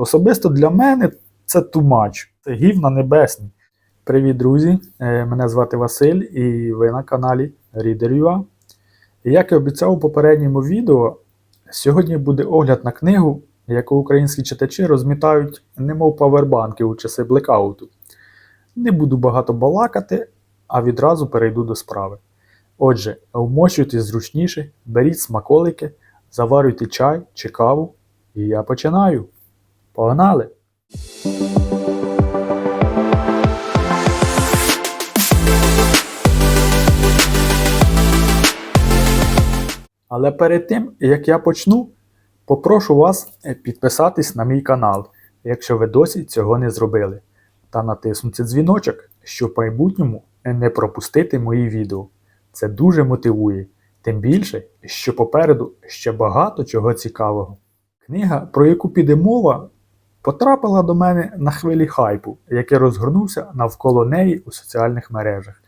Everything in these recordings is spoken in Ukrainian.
Особисто для мене це тумач, це гівна небесні. Привіт, друзі! Е, Мене звати Василь і ви на каналі Reader.ua. Як і обіцяв у попередньому відео, сьогодні буде огляд на книгу, яку українські читачі розмітають немов павербанки у часи блекауту. Не буду багато балакати, а відразу перейду до справи. Отже, вмощуйтесь зручніше, беріть смаколики, заварюйте чай чи каву, і я починаю. Погнали! Але перед тим, як я почну, попрошу вас е, підписатись на мій канал, якщо ви досі цього не зробили, та натиснути дзвіночок, щоб в майбутньому не пропустити мої відео. Це дуже мотивує, тим більше, що попереду ще багато чого цікавого. Книга, про яку піде мова, потрапила до мене на хвилі хайпу, який розгорнувся навколо неї у соціальних мережах.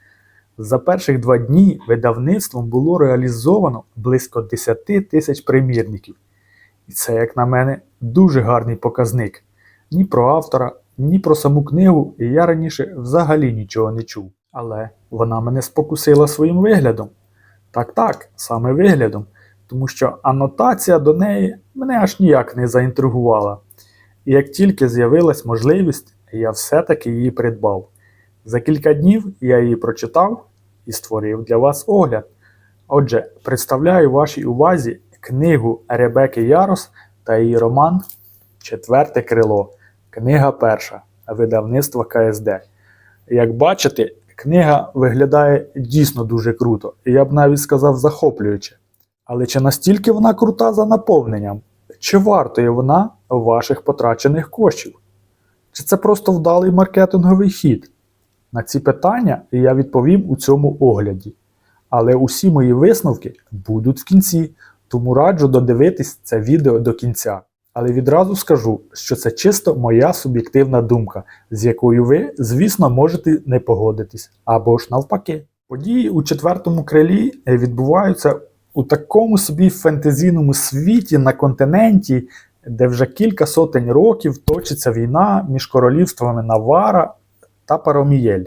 За перших два дні видавництвом було реалізовано близько 10 тисяч примірників. І це, як на мене, дуже гарний показник. Ні про автора, ні про саму книгу я раніше взагалі нічого не чув. Але вона мене спокусила своїм виглядом. Так так, саме виглядом, тому що анотація до неї мене аж ніяк не заінтригувала. І як тільки з'явилась можливість, я все-таки її придбав. За кілька днів я її прочитав і створив для вас огляд. Отже, представляю вашій увазі книгу Ребеки Ярос та її роман Четверте крило. Книга перша видавництва КСД. Як бачите, книга виглядає дійсно дуже круто, і я б навіть сказав захоплююче. Але чи настільки вона крута за наповненням? Чи вартує вона ваших потрачених коштів? Чи це просто вдалий маркетинговий хід? На ці питання я відповім у цьому огляді. Але усі мої висновки будуть в кінці, тому раджу додивитись це відео до кінця. Але відразу скажу, що це чисто моя суб'єктивна думка, з якою ви, звісно, можете не погодитись, або ж навпаки. Події у четвертому крилі відбуваються у такому собі фентезійному світі на континенті, де вже кілька сотень років точиться війна між королівствами Навара та Паромієль.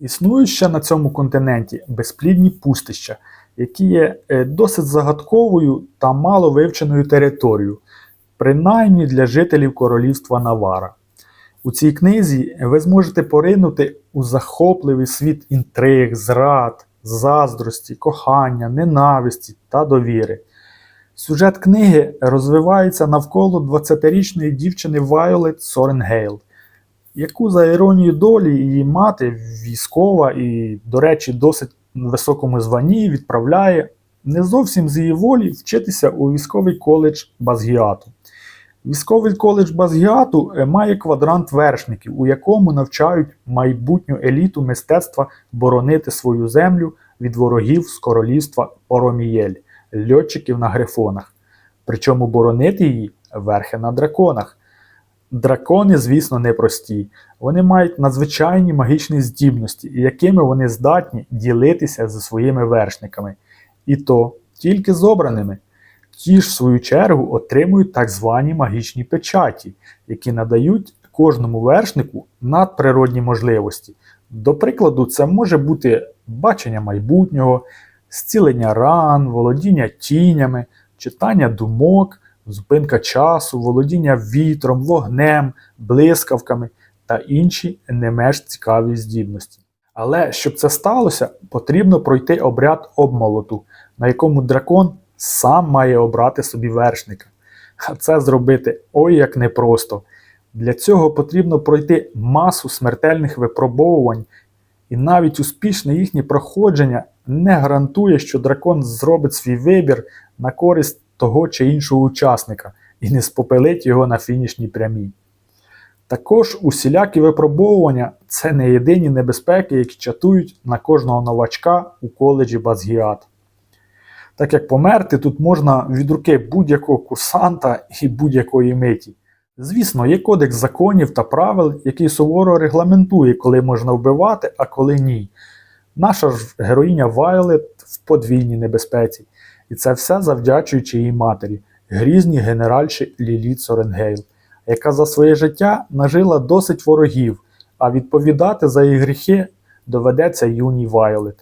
Існують ще на цьому континенті безплідні пустища, які є е, досить загадковою та мало вивченою територією, принаймні для жителів королівства Навара. У цій книзі ви зможете поринути у захопливий світ інтриг, зрад, заздрості, кохання, ненависті та довіри. Сюжет книги розвивається навколо 20-річної дівчини Вайолет Соренгейл, яку за іронією долі її мати військова і, до речі, досить високому званні відправляє не зовсім з її волі вчитися у військовий коледж Базгіату. Військовий коледж Базгіату е, має квадрант вершників, у якому навчають майбутню еліту мистецтва боронити свою землю від ворогів з королівства Оромієль, льотчиків на грифонах. Причому боронити її верхи на драконах. Дракони, звісно, непрості. Вони мають надзвичайні магічні здібності, якими вони здатні ділитися зі своїми вершниками. І то тільки з обраними. Ті ж, в свою чергу, отримують так звані магічні печаті, які надають кожному вершнику надприродні можливості. До прикладу, це може бути бачення майбутнього, зцілення ран, володіння тінями, читання думок, зупинка часу, володіння вітром, вогнем, блискавками та інші не менш цікаві здібності. Але щоб це сталося, потрібно пройти обряд обмолоту, на якому дракон сам має обрати собі вершника. А це зробити ой як непросто. Для цього потрібно пройти масу смертельних випробовувань, і навіть успішне їхнє проходження не гарантує, що дракон зробить свій вибір на користь того чи іншого учасника і не спопелить його на фінішній прямій. Також усілякі випробовування це не єдині небезпеки, які чатують на кожного новачка у коледжі Базгіат. Так як померти тут можна від руки будь-якого курсанта і будь-якої миті. Звісно, є кодекс законів та правил, який суворо регламентує, коли можна вбивати, а коли ні. Наша ж героїня Вайлет в подвійній небезпеці, і це все завдячуючи її матері, грізній генеральші Ліліт Соренгейл. яка за своє життя нажила досить ворогів, а відповідати за їх гріхи доведеться юній Вайолет.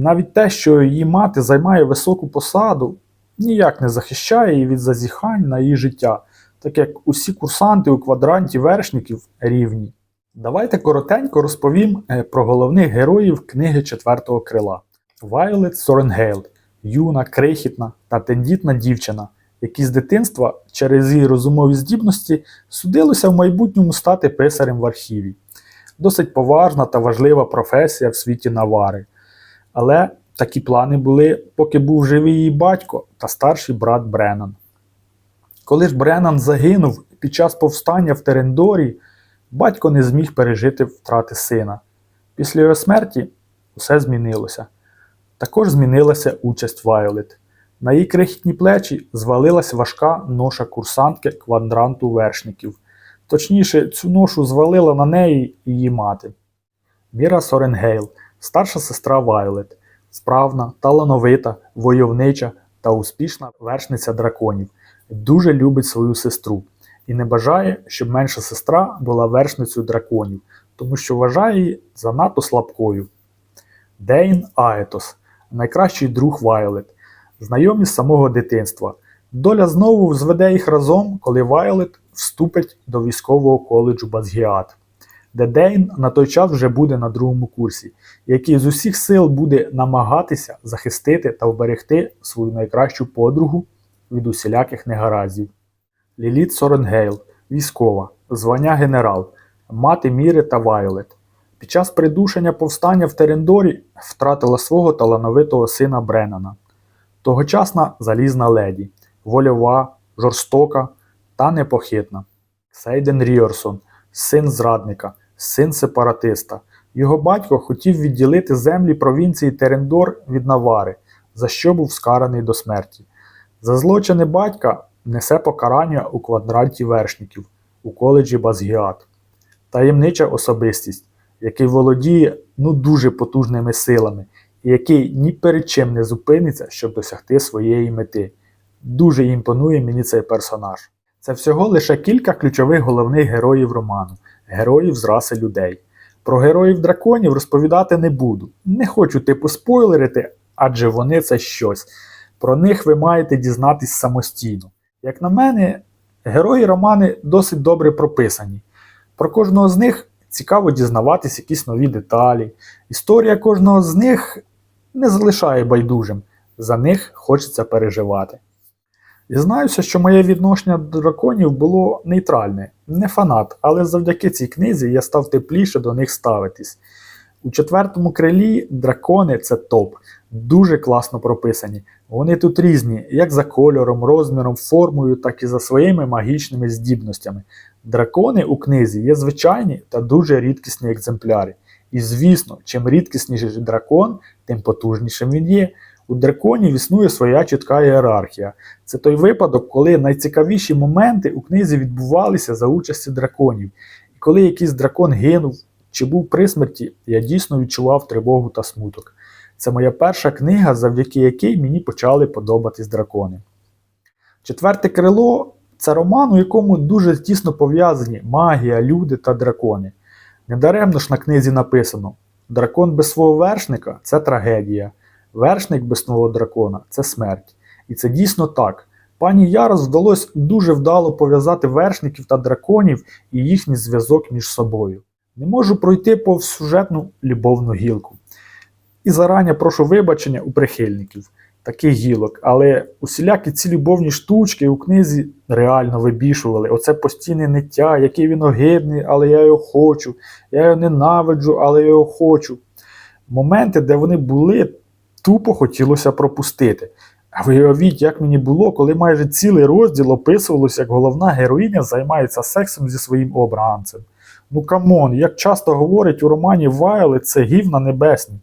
Навіть те, що її мати займає високу посаду, ніяк не захищає її від зазіхань на її життя, так як усі курсанти у квадранті вершників рівні. Давайте коротенько розповім е, про головних героїв книги четвертого крила. Вайолет Соренгейл юна, крихітна та тендітна дівчина, якій з дитинства через її розумові здібності судилося в майбутньому стати писарем в архіві. Досить поважна та важлива професія в світі Навари. Але такі плани були, поки був живий її батько та старший брат Бреннан. Коли ж Бреннан загинув під час повстання в Терендорі, батько не зміг пережити втрати сина. Після його смерті усе змінилося. Також змінилася участь Вайолет. На її крихітні плечі звалилась важка ноша курсантки квадранту вершників. Точніше, цю ношу звалила на неї її мати. Міра Соренгейл, старша сестра Вайолет, справна, талановита, войовнича та успішна вершниця драконів, дуже любить свою сестру і не бажає, щоб менша сестра була вершницею драконів, тому що вважає її занадто слабкою. Дейн Аетос, найкращий друг Вайолет, знайомі з самого дитинства. Доля знову зведе їх разом, коли Вайолет вступить до військового коледжу Базгіат, де Дейн на той час вже буде на другому курсі, який з усіх сил буде намагатися захистити та вберегти свою найкращу подругу від усіляких негараздів. Ліліт Соренгейл, військова, звання генерал, мати Міри та Вайолет. Під час придушення повстання в Терендорі втратила свого талановитого сина Бреннана. Тогочасна залізна леді, вольова, жорстока та непохитна. Сейден Ріорсон, син зрадника, син сепаратиста. Його батько хотів відділити землі провінції Терендор від Навари, за що був скараний до смерті. За злочини батька несе покарання у квадранті вершників у коледжі Базгіат. Таємнича особистість, який володіє ну дуже потужними силами, і який ні перед чим не зупиниться, щоб досягти своєї мети. Дуже імпонує мені цей персонаж. Це всього лише кілька ключових головних героїв роману, героїв з раси людей. Про героїв драконів розповідати не буду. Не хочу типу спойлерити, адже вони це щось. Про них ви маєте дізнатись самостійно. Як на мене, герої романи досить добре прописані. Про кожного з них цікаво дізнаватись якісь нові деталі. Історія кожного з них не залишає байдужим, за них хочеться переживати. Дізнаюся, що моє відношення до драконів було нейтральне, не фанат, але завдяки цій книзі я став тепліше до них ставитись. У четвертому крилі дракони це топ, дуже класно прописані. Вони тут різні, як за кольором, розміром, формою, так і за своїми магічними здібностями. Дракони у книзі є звичайні та дуже рідкісні екземпляри. І звісно, чим рідкісніший дракон, тим потужнішим він є. У драконів існує своя чітка ієрархія. Це той випадок, коли найцікавіші моменти у книзі відбувалися за участі драконів. І коли якийсь дракон гинув чи був при смерті, я дійсно відчував тривогу та смуток. Це моя перша книга, завдяки якій мені почали подобатись дракони. Четверте крило це роман, у якому дуже тісно пов'язані магія, люди та дракони. Недаремно ж на книзі написано: дракон без свого вершника це трагедія, вершник без свого дракона це смерть. І це дійсно так. Пані Ярос вдалося дуже вдало пов'язати вершників та драконів і їхній зв'язок між собою. Не можу пройти повз сюжетну любовну гілку. І зарані прошу вибачення у прихильників таких гілок, але усілякі ці любовні штучки у книзі реально вибішували. Оце постійне ниття, який він огидний, але я його хочу, я його ненавиджу, але я його хочу. Моменти, де вони були, тупо хотілося пропустити. А виявіть, як мені було, коли майже цілий розділ описувалося, як головна героїня займається сексом зі своїм обранцем. Ну камон, як часто говорять у романі Вайли, це гівна небесні.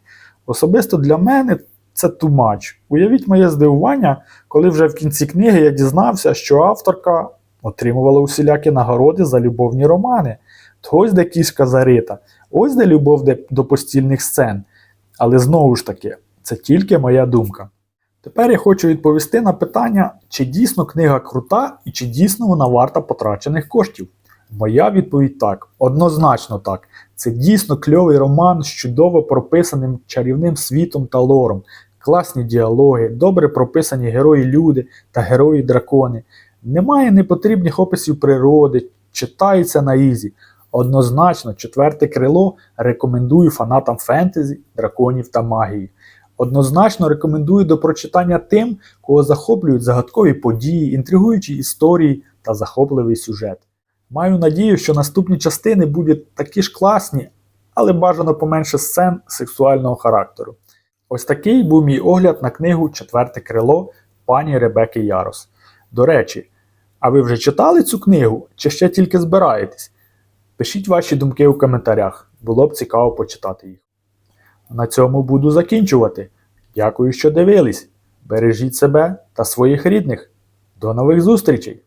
Особисто для мене це тумач. Уявіть моє здивування, коли вже в кінці книги я дізнався, що авторка отримувала усілякі нагороди за любовні романи. То ось де кішка зарита, ось де любов до постільних сцен. Але знову ж таки, це тільки моя думка. Тепер я хочу відповісти на питання, чи дійсно книга крута і чи дійсно вона варта потрачених коштів. Моя відповідь так, однозначно так. Це дійсно кльовий роман з чудово прописаним чарівним світом та лором, класні діалоги, добре прописані герої-люди та герої-дракони. Немає непотрібних описів природи, читається на ізі. Однозначно, четверте крило рекомендую фанатам фентезі, драконів та магії. Однозначно рекомендую до прочитання тим, кого захоплюють загадкові події, інтригуючі історії та захопливий сюжет. Маю надію, що наступні частини будуть такі ж класні, але бажано поменше сцен сексуального характеру. Ось такий був мій огляд на книгу Четверте крило пані Ребеки Ярос. До речі, а ви вже читали цю книгу чи ще тільки збираєтесь? Пишіть ваші думки у коментарях, було б цікаво почитати їх. На цьому буду закінчувати. Дякую, що дивились. Бережіть себе та своїх рідних. До нових зустрічей!